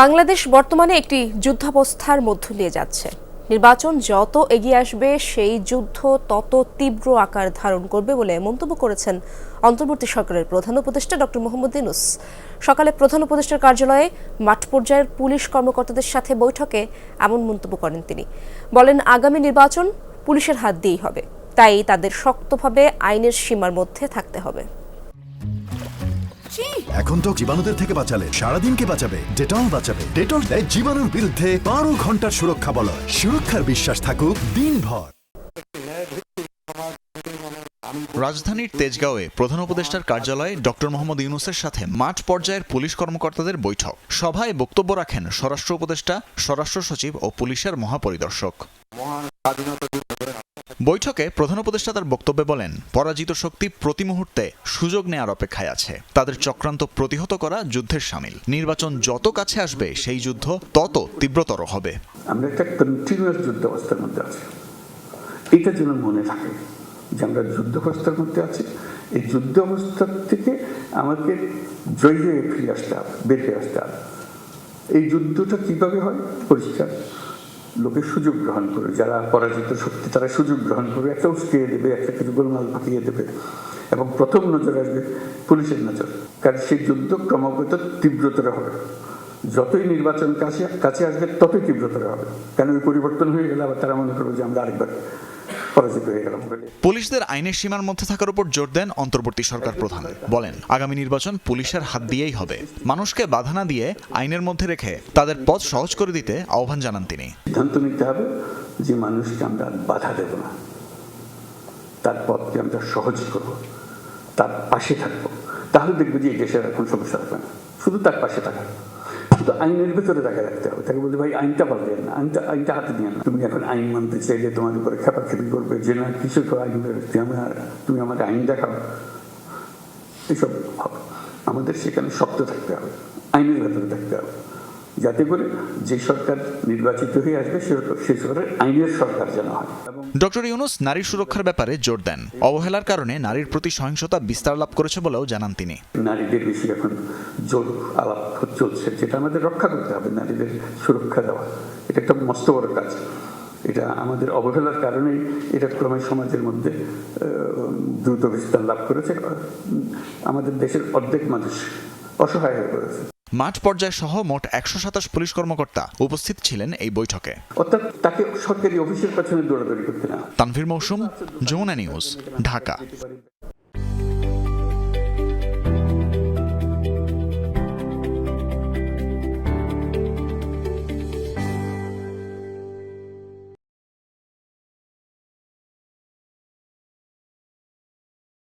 বাংলাদেশ বর্তমানে একটি যুদ্ধাবস্থার মধ্য দিয়ে যাচ্ছে। নির্বাচন যত এগিয়ে আসবে, সেই যুদ্ধ তত তীব্র আকার ধারণ করবে বলে মন্তব্য করেছেন অন্তর্বর্তী সরকারের প্রধান উপদেষ্টা ডক্টর মোহাম্মদ ইউনুস। সকালে প্রধান উপদেষ্টার কার্যালয়ে মাঠ পর্যায়ের পুলিশ কর্মকর্তাদের সাথে বৈঠকে এমন মন্তব্য করেন তিনি। বলেন, আগামী নির্বাচন পুলিশের হাত দিয়েই হবে। তাই তাদের শক্তভাবে আইনের সীমার মধ্যে থাকতে হবে। এখন তো জীবাণুদের থেকে বাঁচালে সারাদিনকে বাঁচাবে? ডেটল বাঁচাবে। ডেটল দেয় জীবাণুর বিরুদ্ধে বারো ঘণ্টার সুরক্ষা বলয়। সুরক্ষার বিশ্বাস থাকুক দিনভর। রাজধানীর তেজগাঁওয়ে প্রধান উপদেষ্টার কার্যালয়ে ডক্টর মোহাম্মদ ইউনুসের সাথে মাঠ পর্যায়ের পুলিশ কর্মকর্তাদের বৈঠক। সভায় বক্তব্য রাখেন স্বরাষ্ট্র উপদেষ্টা স্বরাষ্ট্র সচিব ও পুলিশের মহাপরিদর্শক। বৈঠকে প্রধান উপদেষ্টা তার বক্তব্যে বলেন, পরাজিত শক্তি প্রতি মুহূর্তে সুযোগ নেয়ার অপেক্ষায় আছে। তাদের চক্রান্ত প্রতিহত করা যুদ্ধের সামিল। নির্বাচন যত কাছে আসবে, সেই যুদ্ধ তত তীব্রতর হবে। আমরা একটা কন্টিনিউয়াস যুদ্ধ অবস্থার মধ্যে আছি। এটা যেন মনে থাকে যে আমরা যুদ্ধ অবস্থার মধ্যে আছি। এই যুদ্ধ অবস্থার থেকে আমাকে জয় হয়ে ফিরে আসতে হবে, বের আসতে হবে। এই যুদ্ধটা কীভাবে হয়? পরিষ্কার। লোকের সুযোগ গ্রহণ করবে যারা পরাজিত শক্তি, তারা সুযোগ গ্রহণ করবে একটা উস্কিয়ে দেবে, একটা কিছু গোলমাল পাকিয়ে দেবে। এবং প্রথম নজর আসবে পুলিশের নজর, কারণ সেই যুদ্ধ ক্রমাগত তীব্রতর হবে। যতই নির্বাচন কাছে কাছে আসবে, ততই তীব্রতর হবে। কেন? ওই পরিবর্তন হয়ে গেলে আবার তারা মনে করবে যে আমরা আরেকবার পরাজিত হয়ে গেলাম। পুলিশদের আইনের সীমার মধ্যে থাকার উপর জোর দেন অন্তর্বর্তী সরকার প্রধান। বলেন আগামী নির্বাচন পুলিশের হাত দিয়েই হবে। মানুষকে বাধা না দিয়ে আইনের মধ্যে রেখে তাদের পথ সহজ করে দিতে আহ্বান জানান তিনি। সিদ্ধান্ত নিতে হবে যে মানুষকে আমরা বাধা দেব না। তার পথকে আমরা সহজ করব। তার পাশে থাকব। তাহলে দেখব যে দেশের এখন সমস্যা হবে না। শুধু তার পাশে থাকা শুধু আইনের ভিতরে তাকে রাখতে হবে। তাকে বলতে, ভাই, আইনটা পাল্টে না। আইনটা আইনটা হাতে নিয়ে না তুমি এখন আইন মানতে চাইলে তোমার উপরে খেপাখেপি করবে, যে না, কিছু তো আইন ব্যক্তি আমরা তুমি আমাকে আইন দেখাও। এসব হবে। আমাদের সেখানে শক্ত থাকতে হবে। আইনের ভেতরে থাকতে হবে। যাতে করে যে সরকার নির্বাচিত হয়ে আসবে সে- সে সরকার আইনের সরকার যেন হয়। এবং ডক্টর ইউনুস নারী সুরক্ষার ব্যাপারে জোর দেন। অবহেলার কারণে নারীর প্রতি সহিংসতা বিস্তার লাভ করেছে বলেও জানান তিনি। নারীদের বেশি এখন জোর আলাপ চলছে যেটা আমাদের রক্ষা করতে হবে নারীদের সুরক্ষা দেওয়া। এটা একটা মস্ত বড় কাজ। এটা আমাদের অবহেলার কারণেই এটা ক্রমে সমাজের মধ্যে দ্রুত বিস্তার লাভ করেছে। আমাদের দেশের অর্ধেক মানুষ অসহায় হয়ে পড়েছে। মাঠ পর্যায় সহ মোট একশো সাতাশ পুলিশ কর্মকর্তা উপস্থিত ছিলেন এই বৈঠকে। অর্থাৎ তাকে সরকারি অফিসের পেছনে দৌড়াদৌড়ি করতে না তানভীর মৌসুম যমুনা নিউজ ঢাকা।